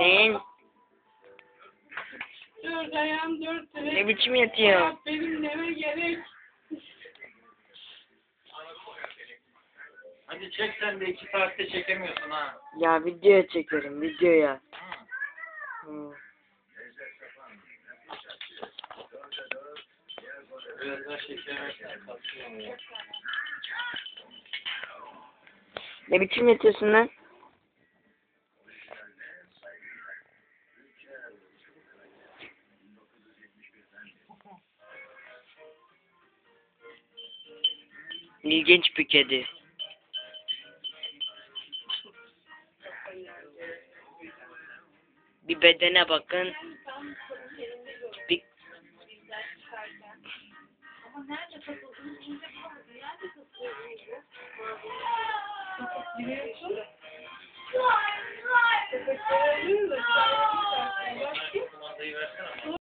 Lan Dört ayağım dört ne direk. biçim yatıyor? Benim neme gerek. Hadi çek sen de iki saatte çekemiyorsun ha. Ya videoya çekerim videoya. Hı. Biraz daha çekemezsen kaçıyorum ya. Ne biçim yatıyorsun lan? İlginç bir kedi. Bir bedene bakın. Bir